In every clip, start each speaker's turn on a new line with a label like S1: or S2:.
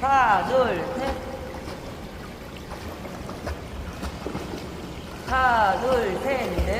S1: 하나 둘 셋. 하나 둘 셋 넷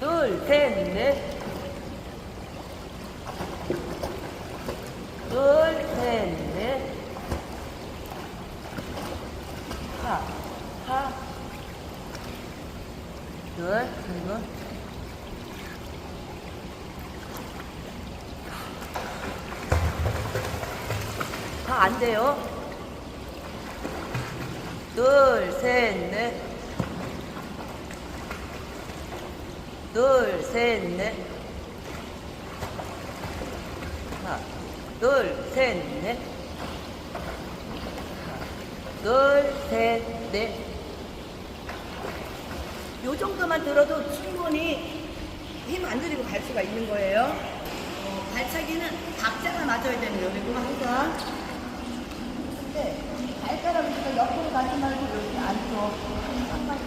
S1: 둘 셋 넷 둘 셋 넷 하, 하, 둘, 그 다 안 돼요. 둘, 셋, 넷. 둘, 셋, 넷. 하나, 둘, 셋, 넷. 둘, 셋, 넷. 요 정도만 들어도 충분히 힘 안 들이고 갈 수가 있는 거예요. 어, 발차기는 박자가 맞아야 되는 거예요. 그리고 항상. 발가락을 지금 옆으로 가지 말고 이렇게 안쪽.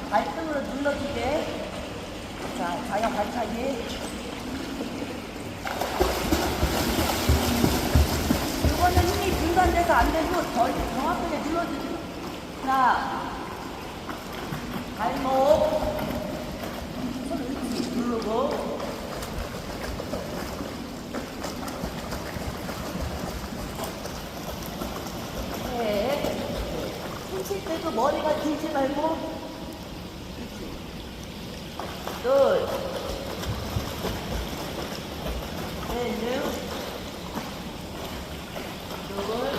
S1: 발등으로 눌러주게. 자, 자연 발차기. 이거는 힘이 분산돼서 안 되고 더 정확하게 눌러주죠. 자, 발목 손 이렇게 누르고 네. 숨쉴 때도 머리가 길지 말고. 둘 셋, 넷, 둘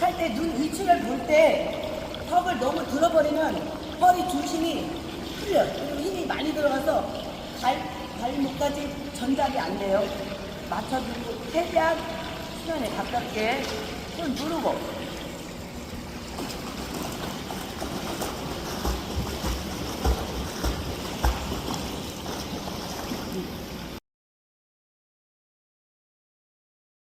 S1: 살 때 눈 위치를 볼 때 턱을 너무 들어버리면 허리 중심이 풀려. 그리고 힘이 많이 들어가서 발, 발목까지 전달이 안 돼요. 맞춰주고 최대한 수면에 가깝게 손 누르고